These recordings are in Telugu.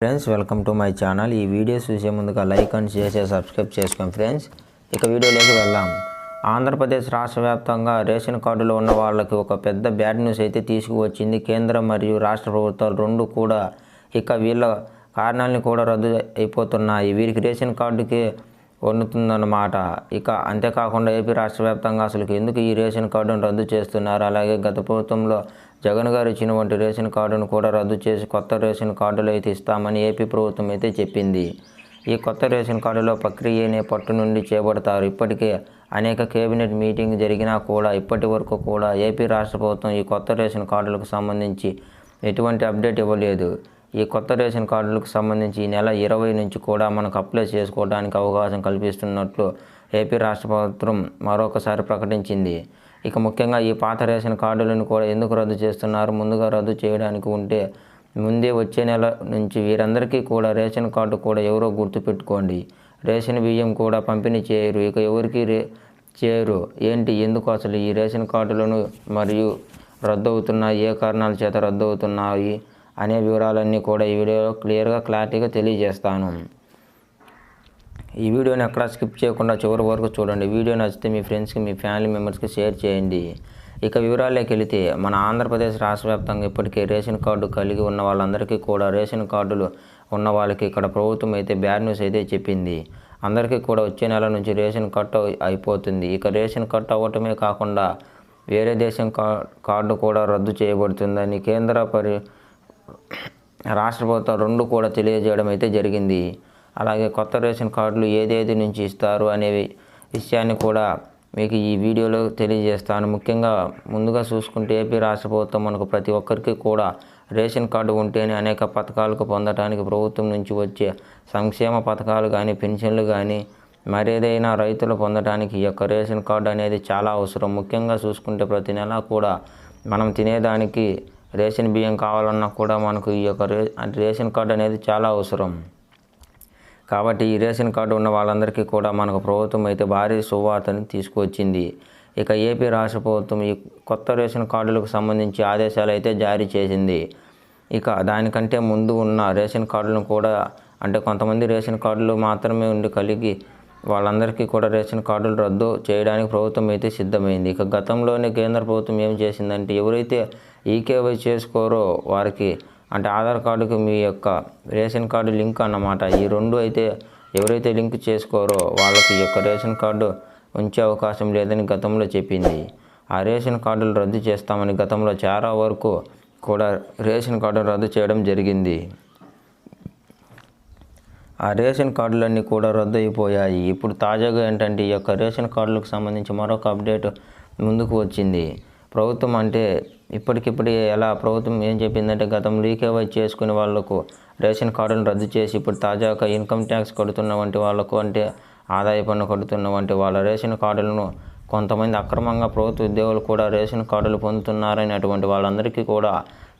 Friends welcome to my channel ఈ వీడియోస్ చూసే ముందుగా లైక్ అండ్ షేర్ చేసి సబ్స్క్రైబ్ చేసుకోండి ఫ్రెండ్స్ ఇక వీడియోలోకి వెళ్దాం. ఆంధ్రప్రదేశ్ రాష్ట్ర వ్యాప్తంగా రేషన్ కార్డులో ఉన్న వాళ్ళకి ఒక పెద్ద బ్యాడ్ న్యూస్ అయితే తీసుకువచ్చింది కేంద్రం మరియు రాష్ట్ర ప్రభుత్వాలు రెండు కూడా. ఇక వీళ్ళ కారణాలని కూడా రద్దు అయిపోతున్నాయి. వీరికి రేషన్ కార్డుకి వండుతుందన్నమాట ఇక అంతేకాకుండా ఏపీ రాష్ట్ర వ్యాప్తంగా అసలు ఎందుకు ఈ రేషన్ కార్డును రద్దు చేస్తున్నారు? అలాగే గత ప్రభుత్వంలో జగన్ గారు ఇచ్చినటువంటి రేషన్ కార్డును కూడా రద్దు చేసి కొత్త రేషన్ కార్డులు అయితే ఇస్తామని ఏపీ ప్రభుత్వం అయితే చెప్పింది. ఈ కొత్త రేషన్ కార్డులో ప్రక్రియనే పట్టు నుండి చేపడతారు. ఇప్పటికే అనేక కేబినెట్ మీటింగ్ జరిగినా కూడా ఇప్పటి వరకు కూడా ఏపీ రాష్ట్ర ప్రభుత్వం ఈ కొత్త రేషన్ కార్డులకు సంబంధించి ఎటువంటి అప్డేట్ ఇవ్వలేదు. ఈ కొత్త రేషన్ కార్డులకు సంబంధించి ఈ నెల ఇరవై నుంచి కూడా మనకు అప్లై చేసుకోవడానికి అవకాశం కల్పిస్తున్నట్లు ఏపీ రాష్ట్ర ప్రభుత్వం మరొకసారి ప్రకటించింది. ఇక ముఖ్యంగా ఈ పాత రేషన్ కార్డులను కూడా ఎందుకు రద్దు చేస్తున్నారు? ముందుగా రద్దు చేయడానికి ఉంటే ముందే వచ్చే నెల నుంచి వీరందరికీ కూడా రేషన్ కార్డు కూడా ఎవరో గుర్తుపెట్టుకోండి. రేషన్ బియ్యం కూడా పంపిణీ చేయరు. ఇక ఎవరికి రే చేయరు? ఏంటి? ఎందుకు అసలు ఈ రేషన్ కార్డులను మరియు రద్దు అవుతున్నాయి ఏ కారణాల చేత రద్దు అవుతున్నాయి అనే వివరాలన్నీ కూడా ఈ వీడియోలో క్లియర్గా క్లారిటీగా తెలియజేస్తాను. ఈ వీడియోని ఎక్కడ స్కిప్ చేయకుండా చివరి వరకు చూడండి. వీడియో నచ్చితే మీ ఫ్రెండ్స్కి మీ ఫ్యామిలీ మెంబర్స్కి షేర్ చేయండి. ఇక వివరాల్లోకి వెళితే మన ఆంధ్రప్రదేశ్ రాష్ట్ర వ్యాప్తంగా ఇప్పటికే రేషన్ కార్డు కలిగి ఉన్న వాళ్ళందరికీ కూడా రేషన్ కార్డులు ఉన్న వాళ్ళకి ఇక్కడ ప్రభుత్వం అయితే బ్యాడ్ న్యూస్ అయితే చెప్పింది. అందరికీ కూడా వచ్చే నెల నుంచి రేషన్ కట్ అయిపోతుంది. ఇక రేషన్ కట్ అవ్వటమే కాకుండా వేరే దేశం కార్డు కూడా రద్దు చేయబడుతుందని కేంద్ర పరి రాష్ట్ర ప్రభుత్వం రెండు కూడా తెలియజేయడం అయితే జరిగింది. అలాగే కొత్త రేషన్ కార్డులు ఏదేది నుంచి ఇస్తారు అనే విషయాన్ని కూడా మీకు ఈ వీడియోలో తెలియజేస్తాను. ముఖ్యంగా ముందుగా చూసుకుంటే ఏపీ రాష్ట్ర ప్రభుత్వం మనకు ప్రతి ఒక్కరికి కూడా రేషన్ కార్డు ఉంటేనే అనేక పథకాలకు పొందడానికి ప్రభుత్వం నుంచి వచ్చే సంక్షేమ పథకాలు కానీ పెన్షన్లు కానీ మరేదైనా రైతులు పొందడానికి ఈ యొక్క రేషన్ కార్డు అనేది చాలా అవసరం. ముఖ్యంగా చూసుకుంటే ప్రతి నెల కూడా మనం తినేదానికి రేషన్ బియ్యం కావాలన్నా కూడా మనకు ఈ యొక్క రే రేషన్ కార్డు అనేది చాలా అవసరం. కాబట్టి ఈ రేషన్ కార్డు ఉన్న వాళ్ళందరికీ కూడా మనకు ప్రభుత్వం అయితే భారీ సువార్తను తీసుకువచ్చింది ఇక ఏపీ రాష్ట్ర ప్రభుత్వం ఈ కొత్త రేషన్ కార్డులకు సంబంధించి ఆదేశాలు అయితే జారీ చేసింది. ఇక దానికంటే ముందు ఉన్న రేషన్ కార్డులను కూడా అంటే కొంతమంది రేషన్ కార్డులు మాత్రమే ఉండి కలిగి వాళ్ళందరికీ కూడా రేషన్ కార్డులు రద్దు చేయడానికి ప్రభుత్వం అయితే సిద్ధమైంది. ఇక గతంలోనే కేంద్ర ప్రభుత్వం ఏం చేసిందంటే ఎవరైతే ఈకేవై చేసుకోరో వారికి అంటే ఆధార్ కార్డుకి మీ యొక్క రేషన్ కార్డు లింక్ అన్నమాట. ఈ రెండు అయితే ఎవరైతే లింక్ చేసుకోరో వాళ్ళకి ఈ యొక్క రేషన్ కార్డు ఉంచే అవకాశం లేదని గతంలో చెప్పింది. ఆ రేషన్ కార్డులు రద్దు చేస్తామని గతంలో చాలా వరకు కూడా రేషన్ కార్డు రద్దు చేయడం జరిగింది. ఆ రేషన్ కార్డులన్నీ కూడా రద్దు అయిపోయాయి. ఇప్పుడు తాజాగా ఏంటంటే ఈ యొక్క రేషన్ కార్డులకు సంబంధించి మరొక అప్డేట్ ముందుకు వచ్చింది. ప్రభుత్వం అంటే ఇప్పటికిప్పుడు ఎలా ప్రభుత్వం ఏం చెప్పిందంటే గతంలో ఈకేవై చేసుకునే వాళ్ళకు రేషన్ కార్డును రద్దు చేసి ఇప్పుడు తాజాగా ఇన్కమ్ ట్యాక్స్ కడుతున్న వంటి వాళ్ళకు అంటే ఆదాయ పన్ను కడుతున్న వంటి వాళ్ళ రేషన్ కార్డులను కొంతమంది అక్రమంగా ప్రభుత్వ ఉద్యోగులు కూడా రేషన్ కార్డులు పొందుతున్నారని అటువంటి వాళ్ళందరికీ కూడా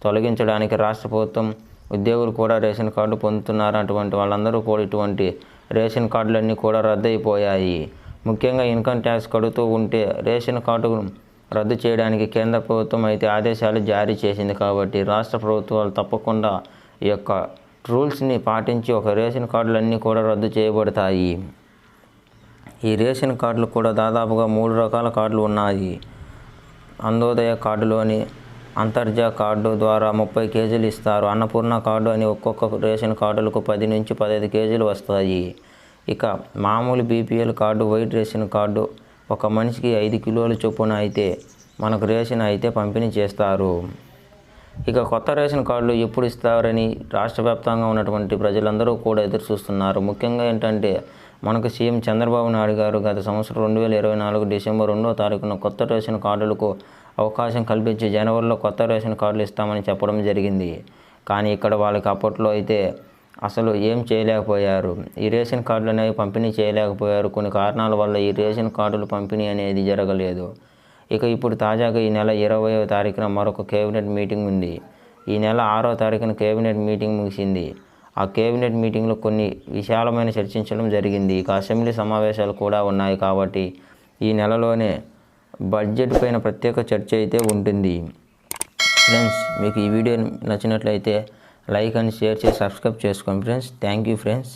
తొలగించడానికి రాష్ట్ర ప్రభుత్వం ఉద్యోగులు కూడా రేషన్ కార్డు పొందుతున్నారు. అటువంటి వాళ్ళందరూ కూడా ఇటువంటి రేషన్ కార్డులన్నీ కూడా రద్దయిపోయాయి. ముఖ్యంగా ఇన్కమ్ ట్యాక్స్ కడుతూ ఉంటే రేషన్ కార్డు రద్దు చేయడానికి కేంద్ర ప్రభుత్వం అయితే ఆదేశాలు జారీ చేసింది కాబట్టి రాష్ట్ర ప్రభుత్వాలు తప్పకుండా ఈ యొక్క రూల్స్ని పాటించి ఒక రేషన్ కార్డులన్నీ కూడా రద్దు చేయబడతాయి. ఈ రేషన్ కార్డులు కూడా దాదాపుగా మూడు రకాల కార్డులు ఉన్నాయి. అంధోదయ కార్డులోని అంతర్జా కార్డు ద్వారా ముప్పై కేజీలు ఇస్తారు. అన్నపూర్ణ కార్డు అని ఒక్కొక్క రేషన్ కార్డులకు పది నుంచి పదహైదు కేజీలు వస్తాయి. ఇక మామూలు BPL card white ration card ఒక మనిషికి ఐదు కిలోల చొప్పున అయితే మనకు రేషన్ అయితే పంపిణీ చేస్తారు. ఇక కొత్త రేషన్ కార్డులు ఎప్పుడు ఇస్తారని రాష్ట్ర వ్యాప్తంగా ఉన్నటువంటి ప్రజలందరూ కూడా ఎదురు చూస్తున్నారు. ముఖ్యంగా ఏంటంటే మనకు సీఎం చంద్రబాబు నాయుడు గారు గత సంవత్సరం రెండు వేల ఇరవై నాలుగు డిసెంబర్ రెండో తారీఖున కొత్త రేషన్ కార్డులకు అవకాశం కల్పించి జనవరిలో కొత్త రేషన్ కార్డులు ఇస్తామని చెప్పడం జరిగింది. కానీ ఇక్కడ వాళ్ళకి అప్పట్లో అయితే అసలు ఏం చేయలేకపోయారు? ఈ రేషన్ కార్డులు అనేవి పంపిణీ చేయలేకపోయారు. కొన్ని కారణాల వల్ల ఈ రేషన్ కార్డులు పంపిణీ అనేది జరగలేదు. ఇక ఇప్పుడు తాజాగా ఈ నెల ఇరవయో తారీఖున మరొక కేబినెట్ మీటింగ్ ఉంది. ఈ నెల ఆరో తారీఖున కేబినెట్ మీటింగ్ ముగిసింది. ఆ కేబినెట్ మీటింగ్లో కొన్ని విశాలమైన చర్చించడం జరిగింది. ఇక అసెంబ్లీ సమావేశాలు కూడా ఉన్నాయి కాబట్టి ఈ నెలలోనే బడ్జెట్ పైన ప్రత్యేక చర్చ అయితే ఉంటుంది. ఫ్రెండ్స్ మీకు ఈ వీడియో నచ్చినట్లయితే లైక్ అండ్ షేర్ చేసి సబ్స్క్రైబ్ చేసుకోండి ఫ్రెండ్స్. Thank you friends.